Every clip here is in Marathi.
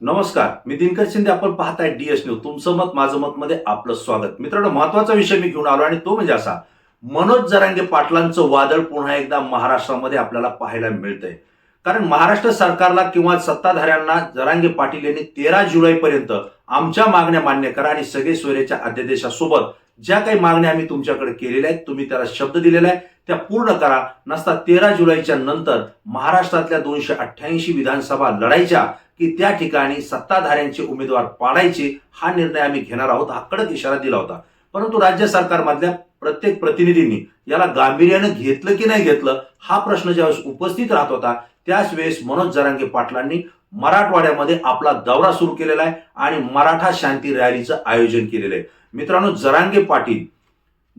नमस्कार मी दिनकर शिंदे. आपण पाहताय डीएस न्यूज तुमचं मत माझं मत मध्ये आपलं स्वागत. मित्रांनो महत्त्वाचा विषय मी घेऊन आलो आणि तो म्हणजे असा मनोज जरांगे पाटलांचं वादळ पुन्हा एकदा महाराष्ट्रामध्ये आपल्याला पाहायला मिळतंय. कारण महाराष्ट्र सरकारला किंवा सत्ताधाऱ्यांना जरांगे पाटील यांनी तेरा जुलैपर्यंत आमच्या मागण्या मान्य करा आणि सगळे सोयरेच्या अध्यादेशासोबत ज्या काही मागण्या आम्ही तुमच्याकडे केलेल्या आहेत तुम्ही त्याला शब्द दिलेला आहे त्या पूर्ण करा. नसता तेरा जुलैच्या नंतर महाराष्ट्रातल्या दोनशे अठ्ठ्याऐंशी विधानसभा लढायच्या की त्या ठिकाणी सत्ताधाऱ्यांचे उमेदवार पाडायचे हा निर्णय आम्ही घेणार आहोत हा कडक इशारा दिला होता. परंतु राज्य सरकारमधल्या प्रत्येक प्रतिनिधींनी याला गांभीर्यानं घेतलं की नाही घेतलं हा प्रश्न ज्यावेळेस उपस्थित राहत होता त्याच वेळेस मनोज जरांगे पाटलांनी मराठवाड्यामध्ये आपला दौरा सुरू केलेला आहे आणि मराठा शांती रॅलीचं आयोजन केलेलं आहे. मित्रांनो जरांगे पाटील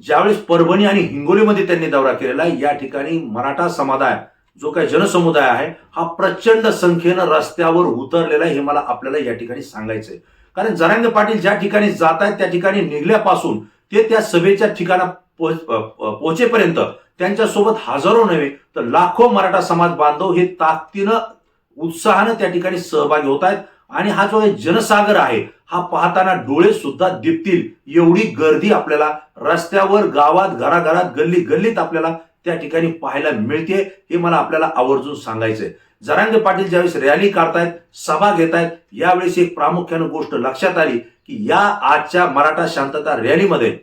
ज्यावेळेस परभणी आणि हिंगोलीमध्ये त्यांनी दौरा केलेला आहे या ठिकाणी मराठा समुदाय जो काही जनसमुदाय आहे हा प्रचंड संख्येनं रस्त्यावर उतरलेला आहे हे मला आपल्याला या ठिकाणी सांगायचंय. कारण जरांगे पाटील ज्या ठिकाणी जात आहेत त्या ठिकाणी निघल्यापासून ते त्या सभेच्या ठिकाणा पोहोचेपर्यंत त्यांच्यासोबत हजारो नव्हे तर लाखो मराठा समाज बांधव हे ताकदीनं उत्साहानं त्या ठिकाणी सहभागी होत आहेत आणि हा जो जनसागर आहे हा पाहताना डोळे सुद्धा दिपतील. एवढी गर्दी आपल्याला रस्त्यावर गावात घराघरात गल्ली गल्लीत आपल्याला त्या ठिकाणी पाहायला मिळते हे मला आपल्याला आवर्जून सांगायचंय. जरांगे पाटील ज्यावेळेस रॅली काढतायत सभा घेत आहेत यावेळेस एक प्रामुख्यानं गोष्ट लक्षात आली की या आजच्या मराठा शांतता रॅलीमध्ये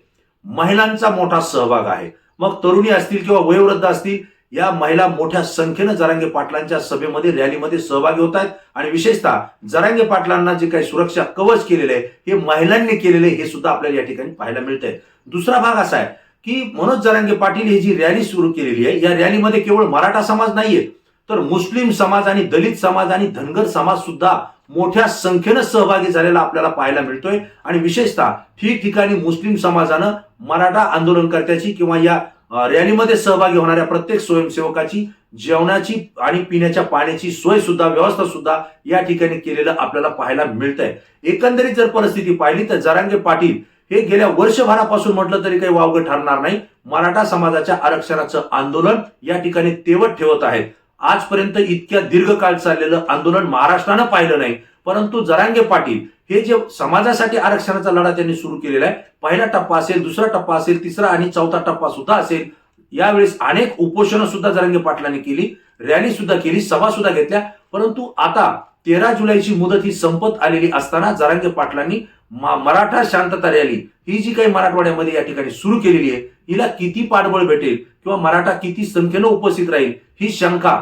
महिलांचा मोठा सहभाग आहे. मग तरुणी असतील किंवा वयोवृद्ध असतील या महिला मोठ्या संख्येनं जरांगे पाटलांच्या सभेमध्ये रॅलीमध्ये सहभागी होत आहेत आणि विशेषतः जरांगे पाटलांना जे काही सुरक्षा कवच केलेले आहे हे महिलांनी केलेले हे सुद्धा आपल्याला या ठिकाणी पाहायला मिळतंय. दुसरा भाग असा आहे की मनोज जरांगे पाटील ही जी रॅली सुरू केलेली आहे या रॅलीमध्ये केवळ मराठा समाज नाहीये तर मुस्लिम समाज आणि दलित समाज आणि धनगर समाज सुद्धा मोठ्या संख्येनं सहभागी झालेला आपल्याला पाहायला मिळतोय. आणि विशेषतः ठिकठिकाणी मुस्लिम समाजानं मराठा आंदोलनकर्त्याची किंवा या रॅलीमध्ये सहभागी होणाऱ्या प्रत्येक स्वयंसेवकाची जेवणाची आणि पिण्याच्या पाण्याची सोय सुद्धा व्यवस्था सुद्धा या ठिकाणी केलेलं आपल्याला पाहायला मिळतंय. एकंदरीत जर परिस्थिती पाहिली तर जरांगे पाटील हे गेल्या वर्षभरापासून म्हटलं तरी काही वावगं ठरणार नाही. मराठा समाजाच्या आरक्षणाचं आंदोलन या ठिकाणी तेवत ठेवत आहेत आजपर्यंत इतक्या दीर्घकाळ चाललेलं आंदोलन महाराष्ट्रानं पाहिलं नाही. परंतु जरांगे पाटील हे जे समाजासाठी आरक्षणाचा लढा त्यांनी सुरू केलेला आहे पहिला टप्पा असेल दुसरा टप्पा असेल तिसरा आणि चौथा टप्पा सुद्धा असेल यावेळेस अनेक उपोषणं सुद्धा जरांगे पाटलांनी केली रॅली सुद्धा केली सभा सुद्धा घेतल्या. परंतु आता तेरा जुलैची मुदत ही संपत आलेली असताना जरांगे पाटलांनी मराठा शांतता रॅली ही जी काही मराठवाड्यामध्ये या ठिकाणी सुरू केलेली आहे हिला किती पाठबळ भेटेल किंवा मराठा किती संख्येनं उपस्थित राहील ही शंका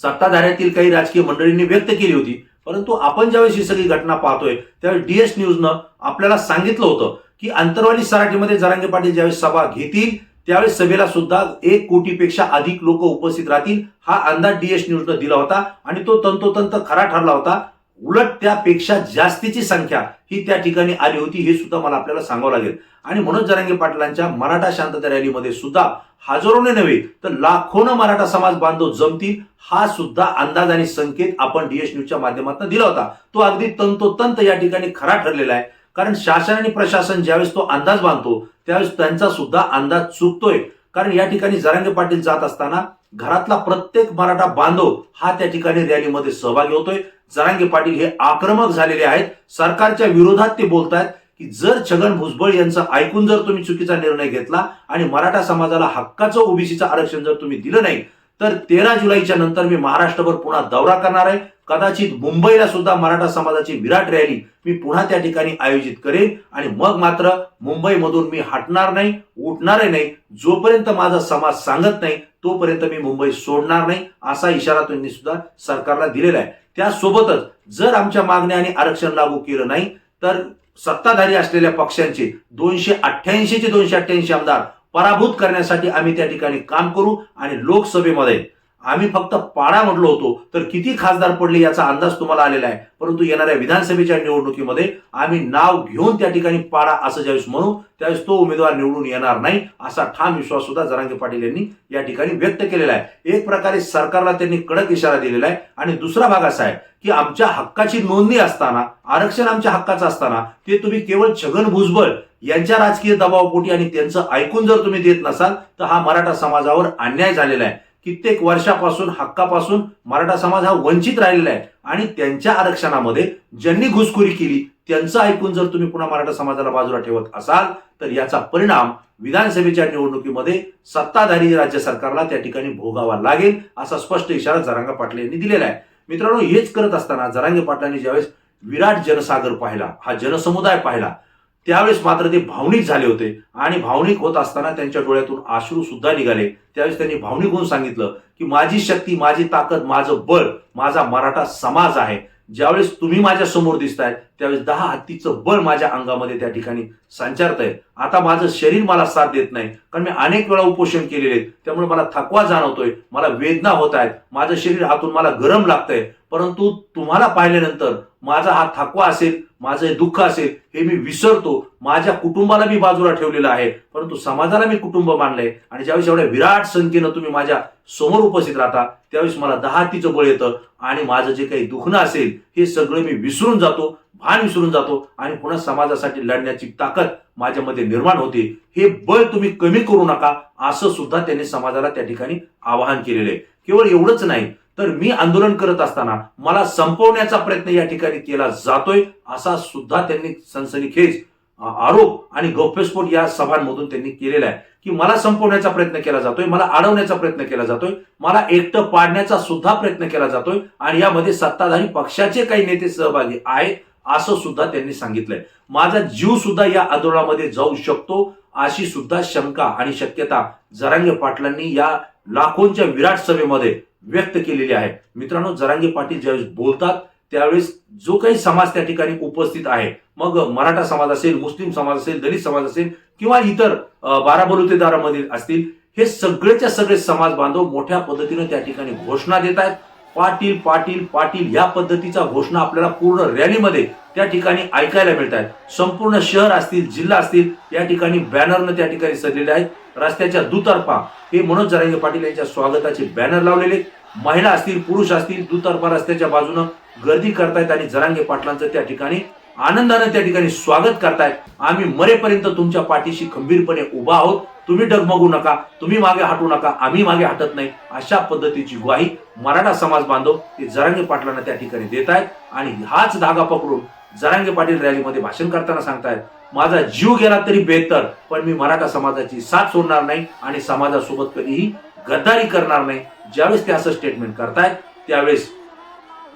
सत्ताधाऱ्यातील काही राजकीय मंडळींनी व्यक्त केली होती. परंतु आपण ज्यावेळेस ही सगळी घटना पाहतोय त्यावेळेस डीएस न्यूजनं आपल्याला सांगितलं होतं की अंतरवाली सराठीमध्ये जरांगे पाटील ज्यावेळेस सभा घेतील त्यावेळेस सभेला सुद्धा एक कोटीपेक्षा अधिक लोक उपस्थित राहतील हा अंदाज डीएस न्यूजनं दिला होता आणि तो तंतोतंत खरा ठरला होता. उलट त्यापेक्षा जास्तीची संख्या ही त्या ठिकाणी आली होती हे सुद्धा मला आपल्याला सांगावं लागेल. आणि मनोज जरांगे पाटलांच्या मराठा शांतता रॅलीमध्ये सुद्धा हजारोने नव्हे तर लाखोनं मराठा समाज बांधव जमतील हा सुद्धा अंदाज आणि संकेत आपण डीएस न्यूजच्या माध्यमातून दिला होता. तो अगदी तंतोतंत या ठिकाणी खरा ठरलेला आहे. कारण शासन आणि प्रशासन ज्यावेळेस तो अंदाज बांधतो त्यावेळेस त्यांचा सुद्धा अंदाज चुकतोय. कारण या ठिकाणी जरांगे पाटील जात असताना घरातला प्रत्येक मराठा बांधव हा त्या ठिकाणी रॅलीमध्ये सहभागी होतोय. जरांगे पाटील हे आक्रमक झालेले आहेत. सरकारच्या विरोधात ते बोलतायत की जर छगन भुजबळ यांचं ऐकून जर तुम्ही चुकीचा निर्णय घेतला आणि मराठा समाजाला हक्काचं ओबीसीचं आरक्षण जर तुम्ही दिलं नाही तर तेरा जुलैच्या नंतर मी महाराष्ट्रभर पुन्हा दौरा करणार आहे. कदाचित मुंबईला सुद्धा मराठा समाजाची विराट रॅली मी पुन्हा त्या ठिकाणी आयोजित करेन. आणि मग मात्र मुंबईमधून मी हटणार नाही उठणारही नाही. जोपर्यंत माझा समाज सांगत नाही तोपर्यंत मी मुंबई सोडणार नाही असा इशारा त्यांनी सुद्धा सरकारला दिलेला आहे. त्यासोबतच जर आमच्या मागण्या आणि आरक्षण लागू केलं नाही तर सत्ताधारी असलेल्या पक्षांचे दोनशे अठ्ठ्याऐंशीचे दोनशे अठ्ठ्याऐंशी आमदार पराभूत करण्यासाठी आम्ही त्या ठिकाणी काम करू आणि लोकसभेमध्ये आम्ही फक्त पाडा म्हटलो होतो. तर किती खासदार पडले याचा अंदाज तुम्हाला आलेला आहे. परंतु येणाऱ्या विधानसभेच्या निवडणुकीमध्ये आम्ही नाव घेऊन त्या ठिकाणी पाडा असं ज्यावेळेस म्हणू त्यावेळेस तो उमेदवार निवडून येणार नाही असा ठाम विश्वास सुद्धा जरांगे पाटील यांनी या ठिकाणी व्यक्त केलेला आहे. एक प्रकारे सरकारला त्यांनी कडक इशारा दिलेला आहे. आणि दुसरा भाग असा आहे की आमच्या हक्काची नोंदणी असताना आरक्षण आमच्या हक्काचं असताना ते तुम्ही केवळ छगन भुजबळ यांच्या राजकीय दबावपोटी आणि त्यांचं ऐकून जर तुम्ही देत नसाल तर हा मराठा समाजावर अन्याय झालेला आहे. कित्येक वर्षापासून हक्कापासून मराठा समाज हा वंचित राहिलेला आहे. आणि त्यांच्या आरक्षणामध्ये ज्यांनी घुसखोरी केली त्यांचं ऐकून जर तुम्ही पुन्हा मराठा समाजाला बाजूला ठेवत असाल तर याचा परिणाम विधानसभेच्या निवडणुकीमध्ये सत्ताधारी राज्य सरकारला त्या ठिकाणी भोगावा लागेल असा स्पष्ट इशारा जरांगा पाटील यांनी दिलेला आहे. मित्रांनो हेच करत असताना जरांगे पाटलांनी ज्यावेळेस विराट जनसागर पाहिला हा जनसमुदाय पाहिला त्यावेळेस मात्र ते भावनिक झाले होते आणि भावनिक होत असताना त्यांच्या डोळ्यातून आश्रू सुद्धा निघाले. त्यावेळेस त्यांनी भावनिक होऊन सांगितलं की माझी शक्ती माझी ताकद माझं बळ माझा मराठा समाज आहे. ज्यावेळेस तुम्ही माझ्यासमोर दिसताय त्यावेळेस दहा हत्तीचं बळ माझ्या अंगामध्ये त्या ठिकाणी संचारतंय. आता माझं शरीर मला साथ देत नाही कारण मी अनेक वेळा उपोषण केलेले आहेत. त्यामुळे मला थकवा जाणवतोय मला वेदना होत आहेत. माझं शरीर हातून मला गरम लागतंय. परंतु तुम्हाला पाहिल्यानंतर माझा हा थकवा असेल माझं हे दुःख असेल हे मी विसरतो. माझ्या कुटुंबाला मी बाजूला ठेवलेलं आहे. परंतु समाजाला मी कुटुंब मानलंय. आणि ज्यावेळेस एवढ्या विराट संख्येनं तुम्ही माझ्यासमोर उपस्थित राहता त्यावेळेस मला दहा हत्तीचं बळ येतं. आणि माझं जे काही दुखणं असेल हे सगळं मी विसरून जातो. भान विसरून जातो आणि पुन्हा समाजासाठी लढण्याची ताकद माझ्यामध्ये निर्माण होते. हे बळ तुम्ही कमी करू नका. असं सुद्धा त्यांनी समाजाला त्या ठिकाणी आवाहन केलेलं आहे. केवळ एवढंच नाही तर मी आंदोलन करत असताना मला संपवण्याचा प्रयत्न या ठिकाणी केला जातोय असा सुद्धा त्यांनी सनसनीखेज आरोप आणि गौप्यस्फोट या सभांमधून त्यांनी केलेला आहे. की मला संपवण्याचा प्रयत्न केला जातोय मला अडवण्याचा प्रयत्न केला जातोय मला एकटं पाडण्याचा सुद्धा प्रयत्न केला जातोय आणि यामध्ये सत्ताधारी पक्षाचे काही नेते सहभागी आहेत. असं सुद्धा त्यांनी सांगितलंय. माझा जीव सुद्धा या आंदोलनामध्ये जाऊ शकतो अशी सुद्धा शंका आणि शक्यता जरांगे पाटलांनी या लाखोंच्या विराट सभेमध्ये व्यक्त केलेली आहे. मित्रांनो जरांगे पाटील ज्यावेळेस बोलतात त्यावेळेस जो काही समाज त्या ठिकाणी उपस्थित आहे मग मराठा समाज असेल मुस्लिम समाज असेल दलित समाज असेल किंवा इतर बारा बलुतेदारामधील असतील हे सगळेच्या सगळे समाज बांधव मोठ्या पद्धतीनं त्या ठिकाणी घोषणा देत आहेत. पाटील पाटील पाटील या पद्धतीचा घोषणा आपल्याला पूर्ण रॅलीमध्ये त्या ठिकाणी ऐकायला मिळत आहेत संपूर्ण शहर असतील जिल्हा असतील या ठिकाणी बॅनरनं त्या ठिकाणी सजलेले आहेत. रस्त्याच्या दुतर्फा हे मनोज जरांगे पाटील यांच्या स्वागताचे बॅनर लावलेले आहेत. महिला असतील पुरुष असतील दुतर्फा रस्त्याच्या बाजूनं गर्दी करतायत आणि जरांगे पाटलांचं त्या ठिकाणी आनंदानं त्या ठिकाणी स्वागत करतायत. आम्ही मरेपर्यंत तुमच्या पाठीशी खंबीरपणे उभा आहोत. तुम्ही डगमगू नका तुम्ही मागे हटू नका आम्ही मागे हटत नाही. अशा पद्धतीची ग्वाही मराठा समाज बांधव ते जरांगे पाटलांना त्या ठिकाणी देत आहेत. आणि हाच धागा पकडून जरांगे पाटील रॅलीमध्ये भाषण करताना सांगतायत माझा जीव गेला तरी बेहतर पण मी मराठा समाजाची साथ सोडणार नाही आणि समाजासोबत कधीही गद्दारी करणार नाही. ज्यावेळेस ते असं स्टेटमेंट करतायत त्यावेळेस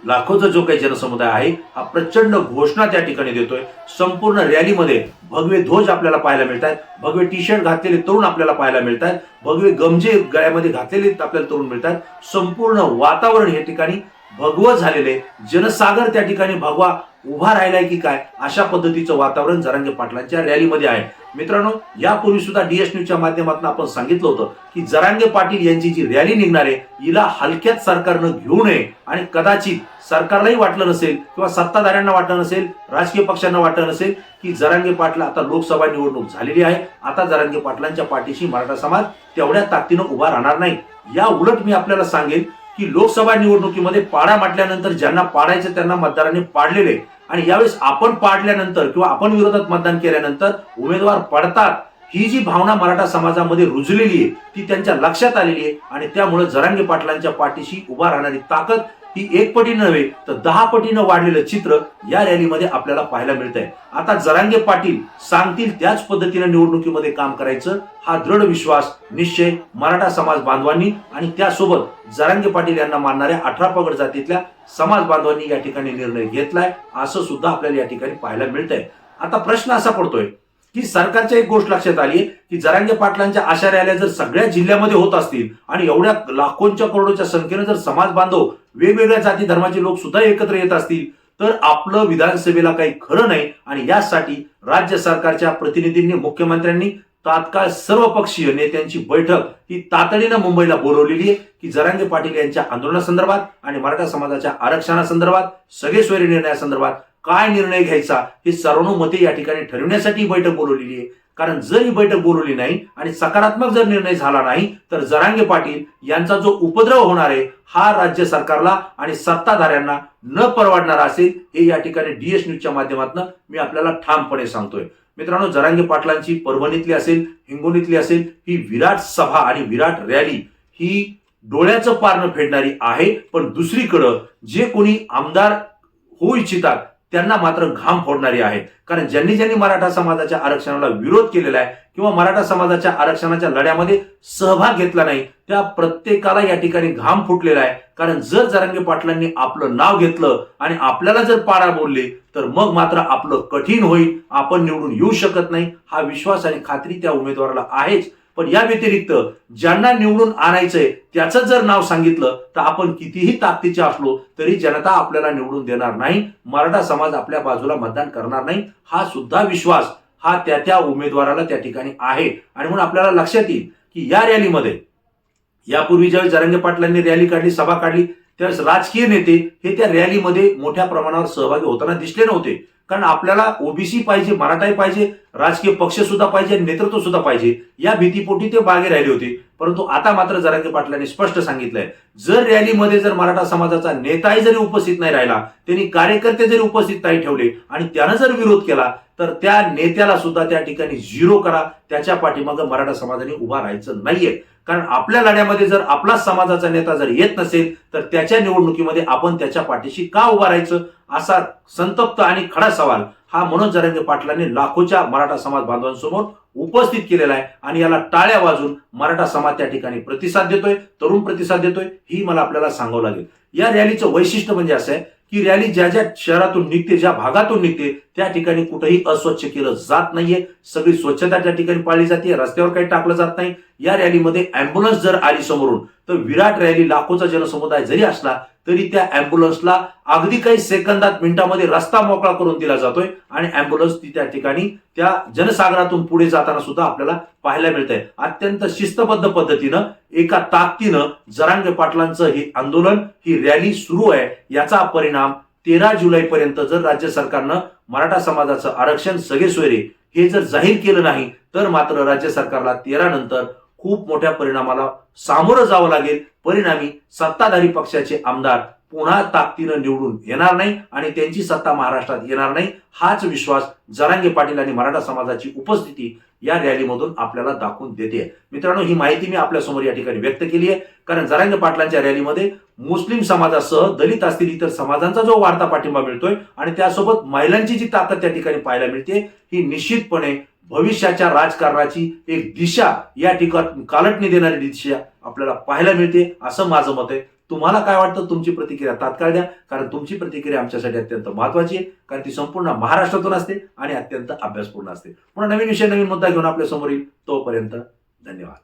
लाखोचा जो काही जनसमुदाय आहे हा प्रचंड घोषणा त्या ठिकाणी देतोय. संपूर्ण रॅलीमध्ये भगवे ध्वज आपल्याला पाहायला मिळत आहेत भगवे टी शर्ट घातलेले तरुण आपल्याला पाहायला मिळत आहेत भगवे गमजे गळ्यामध्ये घातलेले आपल्याला तरुण मिळत आहेत संपूर्ण वातावरण या ठिकाणी भगवत झालेले जनसागर त्या ठिकाणी भगवा उभा राहिलाय की काय? अशा पद्धतीचं वातावरण जरांगे पाटलांच्या रॅलीमध्ये आहे. मित्रांनो यापूर्वी सुद्धा डीएस न्यूजच्या माध्यमातून आपण सांगितलं होतं की जरांगे पाटील यांची जी रॅली निघणार आहे हिला हलक्यात सरकारनं घेऊ नये आणि कदाचित सरकारलाही वाटलं नसेल किंवा सत्ताधाऱ्यांना वाटलं नसेल राजकीय पक्षांना वाटलं नसेल की जरांगे पाटला आता लोकसभा निवडणूक झालेली आहे. आता जरांगे पाटलांच्या पाठीशी मराठा समाज तेवढ्या ताकदीनं उभा राहणार नाही. या उलट मी आपल्याला सांगेन की लोकसभा निवडणुकीमध्ये पाडा म्हटल्यानंतर ज्यांना पाडायचं त्यांना मतदारांनी पाडलेले. आणि यावेळेस आपण पाडल्यानंतर किंवा आपण विरोधात मतदान केल्यानंतर उमेदवार पडतात ही जी भावना मराठा समाजामध्ये रुजलेली आहे ती त्यांच्या लक्षात आलेली आहे. आणि त्यामुळे जरांगे पाटलांच्या पाठीशी उभा राहणारी ताकद ही एक पटीनं नव्हे तर दहा पटीनं वाढलेलं चित्र या रॅलीमध्ये आपल्याला पाहायला मिळत आहे आता जरांगे पाटील सांगतील त्याच पद्धतीनं निवडणुकीमध्ये काम करायचं हा दृढ विश्वास निश्चय मराठा समाज बांधवांनी आणि त्यासोबत जरांगे पाटील यांना मानणाऱ्या अठरा पगड जातीतल्या समाज बांधवांनी या ठिकाणी निर्णय घेतलाय असं सुद्धा आपल्याला या ठिकाणी पाहायला मिळतंय. आता प्रश्न असा पडतोय की सरकारच्या एक गोष्ट लक्षात आली की जरांगे पाटलांच्या आशा रॅल्या जर सगळ्या जिल्ह्यामध्ये होत असतील आणि एवढ्या लाखोंच्या करोडोच्या संख्येनं जर समाज बांधव वेगवेगळ्या जाती धर्माचे लोक सुद्धा एकत्र येत असतील तर आपलं विधानसभेला काही खरं नाही आणि यासाठी राज्य सरकारच्या प्रतिनिधींनी मुख्यमंत्र्यांनी तात्काळ सर्वपक्षीय नेत्यांची बैठक ही तातडीनं मुंबईला बोलवलेली आहे की जरांगे पाटील यांच्या आंदोलनासंदर्भात आणि मराठा समाजाच्या आरक्षणासंदर्भात सगळेश्वरी निर्णयासंदर्भात काय निर्णय घ्यायचा हे सर्वानुमते या ठिकाणी ठरविण्यासाठी बैठक बोलवलेली आहे. कारण जर ही बैठक बोलवली नाही आणि सकारात्मक जर निर्णय झाला नाही तर जरांगे पाटील यांचा जो उपद्रव होणार आहे हा राज्य सरकारला आणि सत्ताधाऱ्यांना न परवडणारा असेल हे या ठिकाणी डीएस न्यूजच्या माध्यमातून मी आपल्याला ठामपणे सांगतोय. मित्रांनो जरांगे पाटलांची परभणीतली असेल हिंगोलीतली असेल ही विराट सभा आणि विराट रॅली ही डोळ्याचं पारणं फेडणारी आहे. पण दुसरीकडं जे कोणी आमदार होऊ इच्छितात त्यांना मात्र घाम फोडणारी आहे कारण ज्यांनी ज्यांनी मराठा समाजाच्या आरक्षणाला विरोध केलेला आहे किंवा मराठा समाजाच्या आरक्षणाच्या लढ्यामध्ये सहभाग घेतला नाही त्या प्रत्येकाला या ठिकाणी घाम फुटलेला आहे. कारण जर जरांगे पाटलांनी आपलं नाव घेतलं आणि आपल्याला जर पाडा बोलले तर मग मात्र आपलं कठीण होईल. आपण निवडून येऊ शकत नाही. हा विश्वास आणि खात्री त्या उमेदवाराला आहेच. पण या व्यतिरिक्त ज्यांना निवडून आणायचंय त्याचं जर नाव सांगितलं तर आपण कितीही ताकदीचे असलो तरी जनता आपल्याला निवडून देणार नाही. मराठा समाज आपल्या बाजूला मतदान करणार नाही. हा सुद्धा विश्वास हा त्या त्या उमेदवाराला त्या ठिकाणी आहे. आणि म्हणून आपल्याला लक्षात येईल की या रॅलीमध्ये यापूर्वी ज्यावेळी जरंगे पाटलांनी रॅली काढली सभा काढली त्यावेळेस राजकीय नेते हे त्या रॅलीमध्ये मोठ्या प्रमाणावर सहभागी होताना दिसले नव्हते. कारण आपल्याला ओबीसी पाहिजे मराठाही पाहिजे राजकीय पक्ष सुद्धा पाहिजे नेतृत्व सुद्धा पाहिजे. या भीतीपोटी ते मागे राहिले होते. परंतु आता मात्र जरांगे पाटलांनी स्पष्ट सांगितलंय. जर रॅलीमध्ये जर मराठा समाजाचा नेताही जरी उपस्थित नाही राहिला त्यांनी कार्यकर्ते जरी उपस्थित नाही ठेवले आणि त्यानं जर विरोध केला तर त्या नेत्याला सुद्धा त्या ठिकाणी झिरो करा. त्याच्या पाठीमागं मराठा समाजाने उभा राहायचं नाहीये. कारण आपल्या लढ्यामध्ये जर आपलाच समाजाचा नेता जर येत नसेल तर त्याच्या निवडणुकीमध्ये आपण त्याच्या पाठीशी का उभा राहायचं? असा संतप्त आणि खडा सवाल हा मनोज जरांगे पाटलांनी लाखोच्या मराठा समाज बांधवांसमोर उपस्थित केलेला आहे. आणि याला टाळ्या वाजून मराठा समाज त्या ठिकाणी प्रतिसाद देतोय तरुण प्रतिसाद देतोय ही मला आपल्याला सांगावं लागेल. या रॅलीचं वैशिष्ट्य म्हणजे असं आहे की रॅली ज्या ज्या शहरातून निघते ज्या भागातून निघते त्या ठिकाणी कुठेही अस्वच्छ केलं जात नाहीये. सगळी स्वच्छता त्या ठिकाणी पाळली जाते रस्त्यावर काही टाकलं जात नाही. या रॅलीमध्ये अँब्युलन्स जर आली समोरून तर विराट रॅली लाखोचा जनसमुदाय जरी असला तरी त्या अँब्युलन्सला अगदी काही सेकंदात मिनिटामध्ये रस्ता मोकळा करून दिला जातोय आणि अँब्युलन्स ती त्या ठिकाणी त्या जनसागरातून पुढे जाताना सुद्धा आपल्याला पाहायला मिळतंय. अत्यंत शिस्तबद्ध पद्धतीनं एका ताकदीनं जरांगे पाटलांचं हे आंदोलन ही रॅली सुरू आहे. याचा परिणाम तेरा जुलै पर्यंत जर राज्य सरकारनं मराठा समाजाचं आरक्षण सगळे सोयरे हे जर जाहीर केलं नाही तर मात्र राज्य सरकारला तेरा नंतर खूप मोठ्या परिणामाला सामोरं जावं लागेल. परिणामी सत्ताधारी पक्षाचे आमदार पुन्हा ताकदीनं निवडून येणार नाही आणि त्यांची सत्ता महाराष्ट्रात येणार नाही हाच विश्वास जरांगे पाटील आणि मराठा समाजाची उपस्थिती या रॅलीमधून आपल्याला दाखवून देते. मित्रांनो ही माहिती मी आपल्यासमोर या ठिकाणी व्यक्त केली आहे. कारण जरांगे पाटलांच्या रॅलीमध्ये मुस्लिम समाजासह दलित असतील इतर समाजांचा जो वाढता पाठिंबा मिळतोय आणि त्यासोबत महिलांची जी ताकद त्या ठिकाणी पाहायला मिळते ही निश्चितपणे भविष्याच्या राजकारणाची एक दिशा या ठिकाणी कालटणी देणारी दिशा आपल्याला पाहायला मिळते असं माझं मत आहे. तुम्हाला काय वाटतं? तुमची प्रतिक्रिया तात्काळ द्या कारण तुमची प्रतिक्रिया आमच्यासाठी अत्यंत महत्वाची आहे कारण ती संपूर्ण महाराष्ट्रातून असते आणि अत्यंत अभ्यासपूर्ण असते. पुन्हा नवीन विषय नवीन मुद्दा घेऊन आपल्यासमोर येईल. तोपर्यंत धन्यवाद.